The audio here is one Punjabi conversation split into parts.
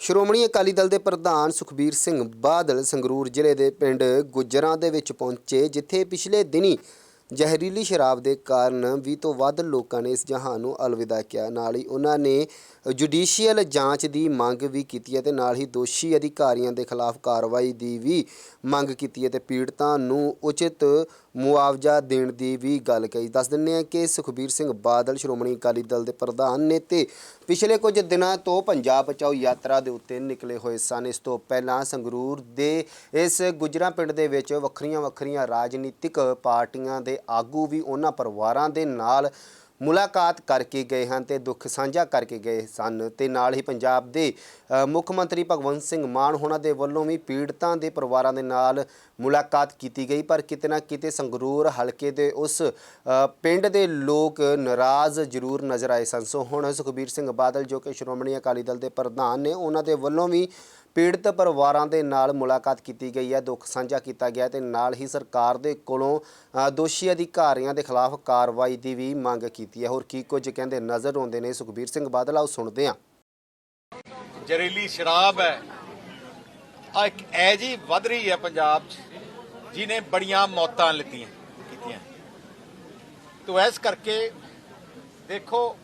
ਸ਼੍ਰੋਮਣੀ ਅਕਾਲੀ ਦਲ ਦੇ ਪ੍ਰਧਾਨ ਸੁਖਬੀਰ ਸਿੰਘ ਬਾਦਲ ਸੰਗਰੂਰ ਜ਼ਿਲ੍ਹੇ ਦੇ ਪਿੰਡ ਗੁੱਜਰਾਂ ਦੇ ਵਿੱਚ ਪਹੁੰਚੇ, ਜਿੱਥੇ ਪਿਛਲੇ ਦਿਨੀ ਜ਼ਹਿਰੀਲੀ ਸ਼ਰਾਬ ਦੇ ਕਾਰਨ 20 ਤੋਂ ਵੱਧ ਲੋਕਾਂ ਨੇ ਇਸ ਜਹਾਨ ਨੂੰ ਅਲਵਿਦਾ ਕਿਹਾ। ਨਾਲ ਹੀ ਉਹਨਾਂ ਨੇ ਜੁਡੀਸ਼ੀਅਲ ਜਾਂਚ ਦੀ ਮੰਗ ਵੀ ਕੀਤੀ ਹੈ ਤੇ ਨਾਲ ਹੀ ਦੋਸ਼ੀ ਅਧਿਕਾਰੀਆਂ ਦੇ ਖਿਲਾਫ ਕਾਰਵਾਈ ਦੀ ਵੀ ਮੰਗ ਕੀਤੀ ਹੈ ਤੇ ਪੀੜਤਾਂ ਨੂੰ ਉਚਿਤ ਮੁਆਵਜ਼ਾ ਦੇਣ ਦੀ ਵੀ ਗੱਲ ਕਹੀ। ਦੱਸ ਦਿੰਦੇ ਹਾਂ ਕਿ ਸੁਖਬੀਰ ਸਿੰਘ ਬਾਦਲ, ਸ਼੍ਰੋਮਣੀ ਅਕਾਲੀ ਦਲ ਦੇ ਪ੍ਰਧਾਨ ਨੇ ਤੇ ਪਿਛਲੇ ਕੁਝ ਦਿਨਾਂ ਤੋਂ ਪੰਜਾਬ ਬਚਾਓ ਯਾਤਰਾ ਦੇ ਉੱਤੇ ਨਿਕਲੇ ਹੋਏ ਸਨ। ਇਸ ਤੋਂ ਪਹਿਲਾਂ ਸੰਗਰੂਰ ਦੇ ਇਸ ਗੁਜਰਾ ਪਿੰਡ ਦੇ ਵਿੱਚ ਵੱਖਰੀਆਂ ਵੱਖਰੀਆਂ ਰਾਜਨੀਤਿਕ ਪਾਰਟੀਆਂ ਦੇ ਆਗੂ ਵੀ ਉਹਨਾਂ ਪਰਿਵਾਰਾਂ ਦੇ ਨਾਲ ਮੁਲਾਕਾਤ ਕਰਕੇ ਗਏ ਹਨ ਤੇ ਦੁੱਖ ਸਾਂਝਾ ਕਰਕੇ ਗਏ ਸਨ। ਤੇ ਨਾਲ ਹੀ ਪੰਜਾਬ ਦੇ ਮੁੱਖ ਮੰਤਰੀ ਭਗਵੰਤ ਸਿੰਘ ਮਾਨ ਹੋਣਾ ਦੇ ਵੱਲੋਂ ਵੀ ਪੀੜਤਾਂ ਦੇ ਪਰਿਵਾਰਾਂ ਦੇ ਨਾਲ ਮੁਲਾਕਾਤ ਕੀਤੀ ਗਈ। ਪਰ ਕਿਤੇ ਨਾ ਕਿਤੇ ਸੰਗਰੂਰ ਹਲਕੇ ਦੇ ਉਸ ਪਿੰਡ ਦੇ ਲੋਕ ਨਾਰਾਜ਼ ਜ਼ਰੂਰ ਨਜ਼ਰ ਆਏ ਸਨ। ਸੋ ਹੁਣ ਸੁਖਬੀਰ ਸਿੰਘ ਬਾਦਲ ਜੋ ਕਿ ਸ਼੍ਰੋਮਣੀ ਅਕਾਲੀ ਦਲ ਦੇ ਪ੍ਰਧਾਨ ਨੇ, ਉਹਨਾਂ ਦੇ ਵੱਲੋਂ ਵੀ ਪੀੜਤ ਪਰਿਵਾਰਾਂ ਦੇ ਨਾਲ ਮੁਲਾਕਾਤ ਕੀਤੀ ਗਈ ਹੈ, ਦੁੱਖ ਸਾਂਝਾ ਕੀਤਾ ਗਿਆ ਤੇ ਨਾਲ ਹੀ ਸਰਕਾਰ ਦੇ ਕੋਲੋਂ ਦੋਸ਼ੀ ਅਧਿਕਾਰੀਆਂ ਦੇ ਖਿਲਾਫ ਕਾਰਵਾਈ ਦੀ ਵੀ ਮੰਗ ਕੀਤੀ ਹੈ। ਹੋਰ ਕੀ ਕੁਝ ਕਹਿੰਦੇ ਨਜ਼ਰ ਆਉਂਦੇ ਨੇ ਸੁਖਬੀਰ ਸਿੰਘ ਬਾਦਲ, ਆਓ ਸੁਣਦੇ ਹਾਂ। ਜ਼ਹਿਰੀਲੀ ਸ਼ਰਾਬ ਹੈ। ਆ ਇੱਕ ਐ ਜੀ ਵੱਧ ਰਹੀ ਹੈ ਪੰਜਾਬ 'ਚ ਜਿਨੇ ਬੜੀਆਂ ਮੌਤਾਂ ਲਿੱਤੀਆਂ, ਕੀਤੀਆਂ। ਤੋ ਇਸ ਕਰਕੇ ਦੇਖੋ,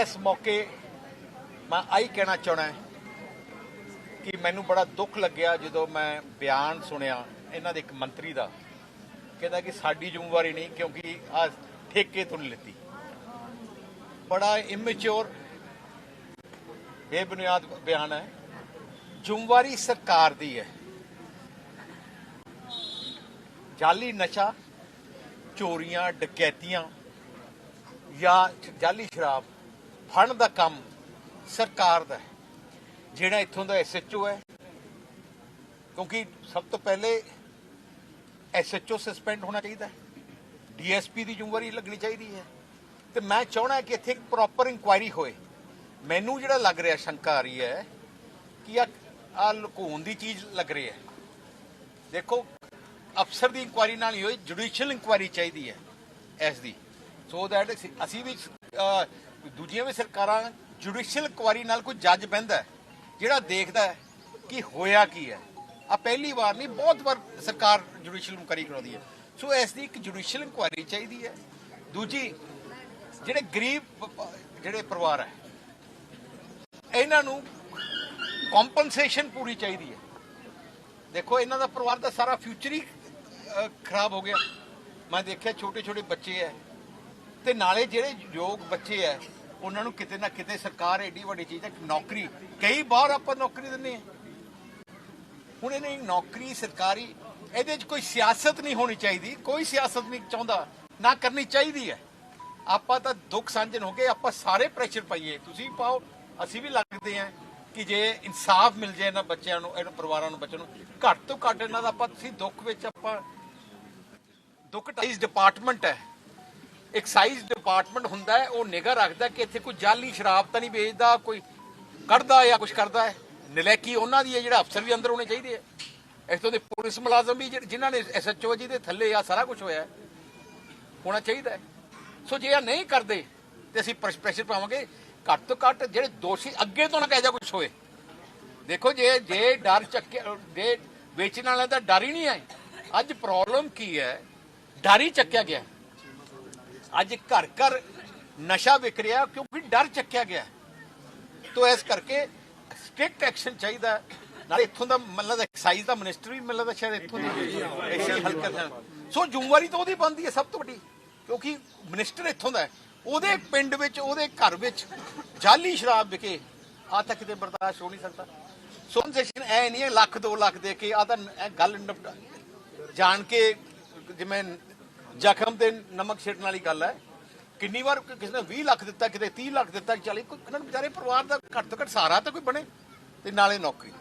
ਇਸ ਮੌਕੇ ਮੈਂ ਆਈ ਕਹਿਣਾ ਚਾਹਣਾ ਕਿ ਮੈਨੂੰ ਬੜਾ ਦੁੱਖ ਲੱਗਿਆ ਜਦੋਂ ਮੈਂ ਬਿਆਨ ਸੁਣਿਆ ਇਹਨਾਂ ਦੇ ਇੱਕ ਮੰਤਰੀ ਦਾ। ਕਹਿੰਦਾ ਕਿ ਸਾਡੀ ਜ਼ਿੰਮੇਵਾਰੀ ਨਹੀਂ ਕਿਉਂਕਿ ਆ ਠੇਕੇ ਤੋਂ ਨਹੀਂ ਲਿੱਤੀ। ਬੜਾ ਇਮੈਚੁਰ ਬੇਬੁਨਿਆਦ ਬਿਆਨ ਹੈ। ਜ਼ਿੰਮੇਵਾਰੀ ਸਰਕਾਰ ਦੀ ਹੈ। ਜਾਲੀ ਨਸ਼ਾ, ਚੋਰੀਆਂ, ਡਕੈਤੀਆਂ ਜਾਂ ਜਾਲੀ ਸ਼ਰਾਬ ਫੜਨ ਦਾ ਕੰਮ ਸਰਕਾਰ ਦਾ ਹੈ। ਜਿਹੜਾ ਇੱਥੋਂ ਦਾ ਐਸਐਚਓ ਹੈ ਕਿਉਂਕਿ ਸਭ ਤੋਂ ਪਹਿਲੇ ਐਸਐਚਓ ਸਸਪੈਂਡ ਹੋਣਾ ਚਾਹੀਦਾ ਹੈ। ਡੀਐਸਪੀ ਦੀ ਜ਼ਿੰਮੇਵਾਰੀ ਲੱਗਣੀ ਚਾਹੀਦੀ ਹੈ। ਤੇ ਮੈਂ ਚਾਹਣਾ ਕਿ ਇੱਥੇ ਇੱਕ ਪ੍ਰੋਪਰ ਇਨਕੁਆਇਰੀ ਹੋਏ। ਮੈਨੂੰ ਜਿਹੜਾ ਲੱਗ ਰਿਹਾ ਸ਼ੰਕਾ ਆ ਰਹੀ ਹੈ ਕਿ ਆ ਆ ਲੁਕਾਉਣ ਦੀ ਚੀਜ਼ ਲੱਗ ਰਹੀ ਹੈ। ਦੇਖੋ ਅਫਸਰ ਦੀ ਇਨਕੁਆਇਰੀ ਨਾਲ ਹੀ ਹੋਈ ਜੁਡੀਸ਼ੀਅਲ ਇਨਕੁਆਇਰੀ ਚਾਹੀਦੀ ਹੈ ਐਸ ਦੀ। ਸੋ ਦੈਟ ਅਸੀਂ ਵੀ ਦੂਜੀਆਂ ਵੀ ਸਰਕਾਰਾਂ ਜੁਡੀਸ਼ੀਅਲ ਇਨਕੁਆਇਰੀ ਨਾਲ ਕੋਈ ਜੱਜ ਬਹਿੰਦਾ ਹੈ, ਜਿਹੜਾ ਦੇਖਦਾ ਹੈ ਕਿ ਹੋਇਆ ਕੀ ਹੈ। ਆ ਪਹਿਲੀ ਵਾਰ ਨਹੀਂ, ਬਹੁਤ ਵਾਰ ਸਰਕਾਰ ਜੁਡੀਸ਼ੀਅਲ ਇਨਕੁਆਇਰੀ ਕਰਾਉਂਦੀ ਹੈ। ਸੋ ਇਸ ਦੀ ਇੱਕ ਜੁਡੀਸ਼ੀਅਲ ਇਨਕੁਆਇਰੀ ਚਾਹੀਦੀ ਹੈ। ਦੂਜੀ, ਜਿਹੜੇ ਗਰੀਬ, ਜਿਹੜੇ ਪਰਿਵਾਰ ਹੈ, ਇਹਨਾਂ ਨੂੰ ਕੰਪਨਸੇਸ਼ਨ ਪੂਰੀ ਚਾਹੀਦੀ ਹੈ। ਦੇਖੋ, ਇਹਨਾਂ ਦਾ ਪਰਿਵਾਰ ਦਾ ਸਾਰਾ ਫਿਊਚਰ ਹੀ ਖਰਾਬ ਹੋ ਗਿਆ। ਮੈਂ ਦੇਖਿਆ ਛੋਟੇ ਛੋਟੇ ਬੱਚੇ ਐ ਤੇ ਨਾਲੇ ਜਿਹੜੇ ਯੋਗ ਬੱਚੇ ਐ ਉਹਨਾਂ ਨੂੰ ਕਿਤੇ ਨਾ ਕਿਤੇ ਸਰਕਾਰ ਏਡੀ ਵੱਡੀ ਚੀਜ਼ ਹੈ, ਨੌਕਰੀ। ਕਈ ਵਾਰ ਆਪਾਂ ਨੌਕਰੀ ਦਿੰਦੇ ਆ ਹੁਣ ਇਹਨੇ ਨੌਕਰੀ ਸਰਕਾਰੀ, ਇਹਦੇ 'ਚ ਕੋਈ ਸਿਆਸਤ ਨਹੀਂ ਹੋਣੀ ਚਾਹੀਦੀ। ਕੋਈ ਸਿਆਸਤ ਨਹੀਂ ਚਾਹੁੰਦਾ, ਨਾ ਕਰਨੀ ਚਾਹੀਦੀ ਹੈ। ਆਪਾਂ ਤਾਂ ਦੁੱਖ ਸਾਂਝਣ ਹੋ ਗਏ, ਆਪਾਂ ਸਾਰੇ ਪ੍ਰੈਸ਼ਰ ਪਾਈਏ। ਤੁਸੀਂ ਪਾਓ, ਅਸੀਂ ਵੀ ਲੱਗਦੇ ਆਂ ਕਿ ਜੇ ਇਨਸਾਫ ਮਿਲ ਜਾਏ ਇਹਨਾਂ ਬੱਚਿਆਂ ਨੂੰ, ਇਹਨਾਂ ਪਰਿਵਾਰਾਂ ਨੂੰ, ਬੱਚਿਆਂ ਨੂੰ, ਘੱਟ ਤੋਂ ਘੱਟ ਇਹਨਾਂ ਦਾ ਆਪਾਂ, ਤੁਸੀਂ ਦੁੱਖ ਵਿੱਚ ਆਪਾਂ, ਦੁੱਖ ਟਾਈਜ਼ ਡਿਪਾਰਟਮੈਂਟ ਹੈ। ਐਕਸਾਈਜ਼ ਡਿਪਾਰਟਮੈਂਟ ਹੁੰਦਾ ਹੈ, ਉਹ ਨਿਗਾਹ ਰੱਖਦਾ ਕਿ ਇੱਥੇ ਕੋਈ ਜਾਲੀ ਸ਼ਰਾਬ ਤਾਂ ਨਹੀਂ ਵੇਚਦਾ, ਕੋਈ ਕੱਢਦਾ ਜਾਂ ਕੁਝ ਕਰਦਾ ਹੈ। ਨਲੈਕੀ ਉਹਨਾਂ ਦੀ ਹੈ, ਜਿਹੜਾ ਅਫਸਰ ਵੀ ਅੰਦਰ ਹੋਣੇ ਚਾਹੀਦੇ ਹੈ। ਇੱਥੋਂ ਦੇ ਪੁਲਿਸ ਮੁਲਾਜ਼ਮ ਵੀ ਜਿਹੜੇ- ਜਿਨ੍ਹਾਂ ਨੇ ਐਸਐਚਓ ਜੀ ਦੇ ਥੱਲੇ ਆ, ਸਾਰਾ ਕੁਝ ਹੋਇਆ ਹੋਣਾ ਚਾਹੀਦਾ ਹੈ। ਸੋ ਜੇ ਇਹ ਨਹੀਂ ਕਰਦੇ, ਤੇ ਅਸੀਂ ਪ੍ਰੈਸ਼ਰ ਪਾਵਾਂਗੇ। ਘੱਟ ਤੋਂ ਘੱਟ ਜਿਹੜੇ ਦੋਸ਼ੀ ਅੱਗੇ ਤੋਂ ਨਾ ਕਹਿ ਜਾ ਕੁਝ ਹੋਏ ਦੇਖੋ, ਜੇ ਜੇ ਡਰ ਚੱਕਿਆ, ਜੇ ਵੇਚਣ ਵਾਲਿਆਂ ਦਾ ਡਰ ਹੀ ਨਹੀਂ ਹੈ। ਅੱਜ ਪ੍ਰੋਬਲਮ ਕੀ ਹੈ? ਡਰ ਹੀ ਚੱਕਿਆ ਗਿਆ। ਅੱਜ ਘਰ ਘਰ ਨਸ਼ਾ ਵਿਕ ਰਿਹਾ ਕਿਉਂਕਿ ਡਰ ਚੱਕਿਆ ਗਿਆ ਤੋ ਇਸ ਕਰਕੇ ਸਟ੍ਰਿਕਟ ਐਕਸ਼ਨ ਚਾਹੀਦਾ ਹੈ। ਇੱਥੋਂ ਦਾ ਮਤਲਬ ਐਕਸਾਈਜ਼ ਦਾ ਮਿਨਿਸਟਰ ਵੀ ਮਤਲਬ ਸ਼ਾਇਦ ਇੱਥੋਂ ਦੀ ਐਸੀ ਹਲਕਾ ਦਾ ਸੋ ਜ਼ਿੰਮੇਵਾਰੀ ਤਾਂ ਉਹਦੀ ਬਣਦੀ ਹੈ ਸਭ ਤੋਂ ਵੱਡੀ, ਕਿਉਂਕਿ ਮਿਨਿਸਟਰ ਇੱਥੋਂ ਦਾ ਉਹਦੇ ਪਿੰਡ ਵਿੱਚ, ਉਹਦੇ ਘਰ ਵਿੱਚ ਜਾਲੀ ਸ਼ਰਾਬ ਵਿਕੇ ਆ ਤਾਂ ਕਿਤੇ ਬਰਦਾਸ਼ਤ ਹੋ ਨਹੀਂ ਸਕਦਾ। ਸੋ ਕੰਸੈਸ਼ਨ ਐ ਨਹੀਂ ਹੈ, ਲੱਖ 2 ਲੱਖ ਦੇ ਕੇ ਆ ਤਾਂ ਇਹ ਗੱਲ ਜਾਣ ਕੇ ਜਿਵੇਂ ਜ਼ਖਮ ਤੇ ਨਮਕ ਛਿੜਕਣ ਵਾਲੀ ਗੱਲ ਹੈ। ਕਿੰਨੀ ਵਾਰ ਕਿਸੇ ਨੇ 20 ਲੱਖ ਦਿੱਤਾ, ਕਿਤੇ 30 ਲੱਖ ਦਿੱਤਾ, ਚੱਲ, ਕੋਈ ਇਹਨਾਂ ਨੂੰ ਵਿਚਾਰੇ ਪਰਿਵਾਰ ਦਾ ਘੱਟ ਤੋਂ ਘੱਟ ਸਹਾਰਾ ਤਾਂ ਕੋਈ ਬਣੇ ਤੇ ਨਾਲੇ ਨੌਕਰੀ।